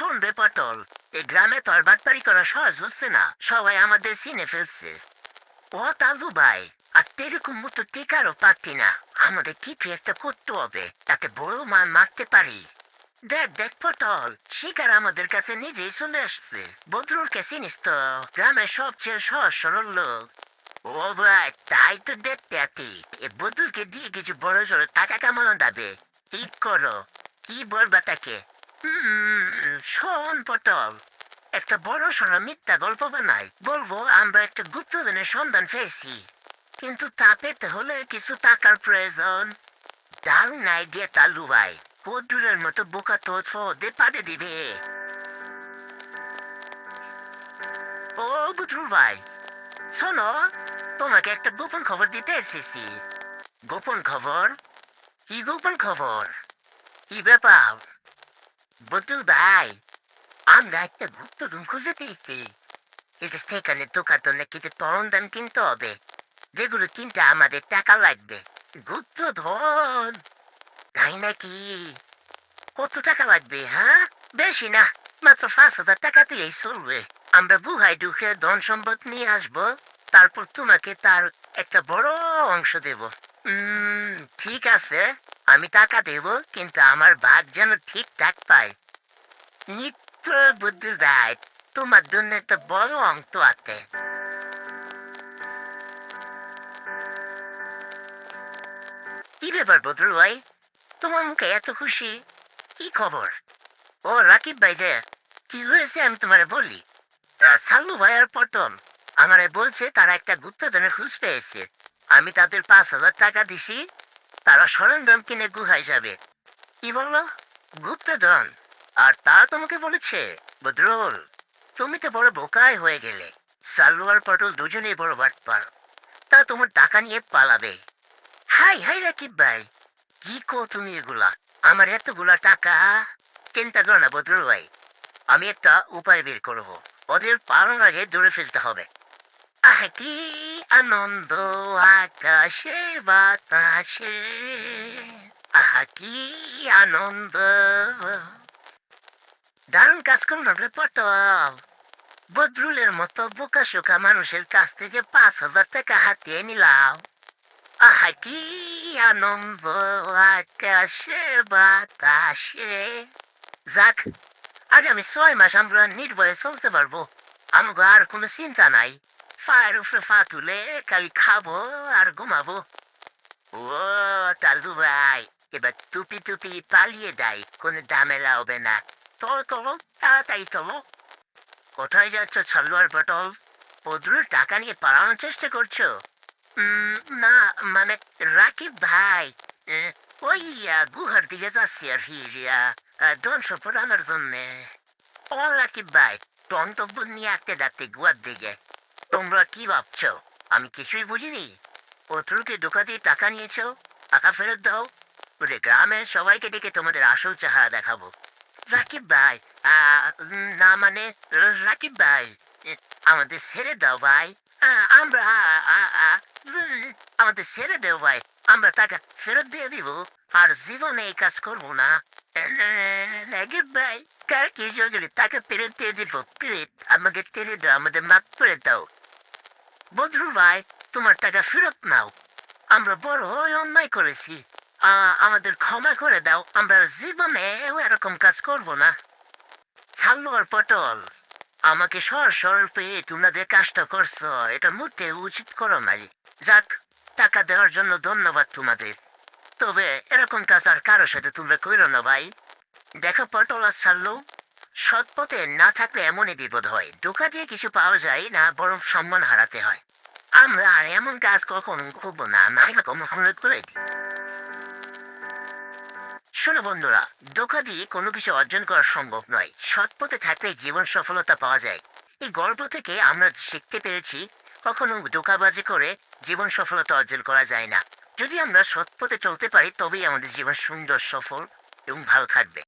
শোন রে পটল এই গ্রামে তো আর বাটপারি করা সহজ হচ্ছে না। সবাই আমাদের চিনে ফেলছে। ও তালু ভাই, আর তেরকম মতো টিকারও পাচ্ছি না। আমাদের কিছু একটা করতে হবে তাতে বড় মান মারতে পারি। দেখ দেখ পটল, শিকার আমাদের কাছে নিজেই চলে আসছে। বদরুলকে চিনিস তো? গ্রামের সবচেয়ে সহজ, সরল লোক। ও ভাই, তাই তো দেখতে আতি এ বদরুলকে দিয়ে কিছু বড় সড়ো টাকা কামানো যাবে। ঠিক করো। কি বলবা তাকে? শোন পটল, একটা বড় সড়ো মিথ্যা গল্প বানাই। বলব, আমরা একটা গুপ্তধনের সন্ধান পেয়েছি। কিন্তু তা পেতে হলে কিছু টাকার প্রয়োজন। দারুণ আইডিয়া তালু ভাই। বদরুলের মতো বোকা তো ফদে পাড়ে দিবে। ও বদরুল ভাই, শোনো, তোমাকে একটা গোপন খবর দিতে এসেছি। গোপন খবর? কি গোপন খবর? কি ব্যাপার? বদরুল ভাই আমরা একটা গুপ্ত রুম খুঁজে পেয়েছি। এটা সেখানে ঢোকার জন্য কিছু তরণ দাম কিনতে হবে, যেগুলো কিনতে আমাদের টাকা লাগবে। গুপ্ত ধন! তাই নাকি? কত টাকা লাগবে হ্যাঁ? বেশি না, মাত্র পাঁচ হাজার টাকা দিয়েই চলবে। আমরা বুহাই ঢুকে ধন সম্পদ নিয়ে আসব, তারপর তোমাকে তার একটা বড় অংশ দেব। ঠিক আছে। আমি টাকা দেব, কিন্তু আমার ভাগ যেন ঠিকঠাক পায়। নিত্য বুদ্ধি রায় তোমার জন্য একটা বড় অঙ্ক আছে। কি ব্যাপার বদরুল ভাই? তোমার মুখে এত খুশি? কি খবর? ও রাকিব ভাই যে, কি হয়েছে আমি তোমারে বলি? সাল্লু ভাই আর পটল। আমারে বলছে তারা একটা গুপ্তধনের খুঁজ পেয়েছে। আমি তাদের পাঁচ হাজার টাকা দিছি তারা সরঞ্জাম কিনে গুহায় যাবে। কি বলল? গুপ্তধন। আর তা তোমাকে বলেছে, বদরুল। তুমি তো বড় বোকায় হয়ে গেলে। সাল্লু আর পটল দুজনেই বড় বাটপার। তা তোমার টাকা নিয়ে পালাবে। হাই হাই রাকিব ভাই, কি কো তুমি এগুলা? আমার এতগুলা টাকা। চিন্তা করো না, বদরুল ভাই। আমি একটা উপায় বের করব। ওদের পালানোর আগে দূরে ফেলতে হবে। কি আনন্দ আকাশে বাতাসে কি আনন্দ দারুণ কাজ করুন রে পটল বদরুলের মতো বোকা শোকা মানুষের কাছ থেকে পাঁচ হাজার টাকা হাতিয়ে নিলাম আহা কি আনন্দ আকাশে বাতাসে যাক আগামী ছয় মাস আমরা নির্ভয়ে চলতে পারব আমাকে আর কোনো চিন্তা নাই ফায়ের উপরে তুলে খালি খাব আর ঘুমাবো ও তালু ভাই এবার টুপি টুপি পালিয়ে দেয় কোনো ঝামেলা হবে না চলো চলো তাড়াতাড়ি চলো কোথায় যাচ্ছ ছাল্লুয়ার পটল টাকা নিয়ে পালানোর চেষ্টা করছ না মানে রাকিব ভাই ওই গুহার দিকে যাচ্ছি আর কি ধ্বংস পড়ানোর জন্যে ও রাকিব ভাই তন্তব্য নিয়ে আঁকতে যাচ্ছে গুহার দিকে তোমরা কি ভাবছ? আমি কিছুই বুঝিনি। পত্রকে দোকা দিয়ে টাকা নিয়েছো? টাকা ফেরত দাও। পুরো গ্রামের সবাইকে ডেকে তোমাদের আসল চেহারা দেখাবো। রাকিব ভাই না মানে রাকিব ভাই আমাদের ছেড়ে দাও ভাই। আমরা আমাদের ছেড়ে দেও ভাই। আমরা টাকা ফেরত দিয়ে দিব। আর জীবনে এই কাজ করব না। রাকিব ভাই, কার কি টাকা ফেরত দিয়ে দিব। প্লিজ, আমাকে ছেড়ে দাও, আমাদের মাফ করে দাও। বদরুল ভাই, তোমার টাকা ফেরত নাও। আমরা বড় হয়ে অন্যায় করেছি। আমাদের ক্ষমা করে দাও। আমরা জীবনে এরকম কাজ করব না। ছাড়লো আর পটল। আমাকে সর সরল পেয়ে তোমরা যে কাজটা করছ, এটা মোটে উচিত করো নাই। যাক, টাকা দেওয়ার জন্য ধন্যবাদ তোমাদের। তবে এরকম কাজ আর কারোর সাথে তোমরা করো না ভাই। দেখো পটল আর ছাড়লো। সৎপথে না থাকলে এমনই বিপদ হয়। ধোকা দিয়ে কিছু পাওয়া যায় না, বরং সম্মান হারাতে হয়। আমরা এমন কাজ কখনো করব না না কম করে দিই শোনো বন্ধুরা ধোকা দিয়ে কোনো কিছু অর্জন করা সম্ভব নয় সৎ পথে থাকলে জীবন সফলতা পাওয়া যায় এই গল্প থেকে আমরা শিখতে পেরেছি কখনো ধোকাবাজি করে জীবন সফলতা অর্জন করা যায় না যদি আমরা সৎ পথে চলতে পারি তবেই আমাদের জীবন সুন্দর সফল এবং ভালো থাকবে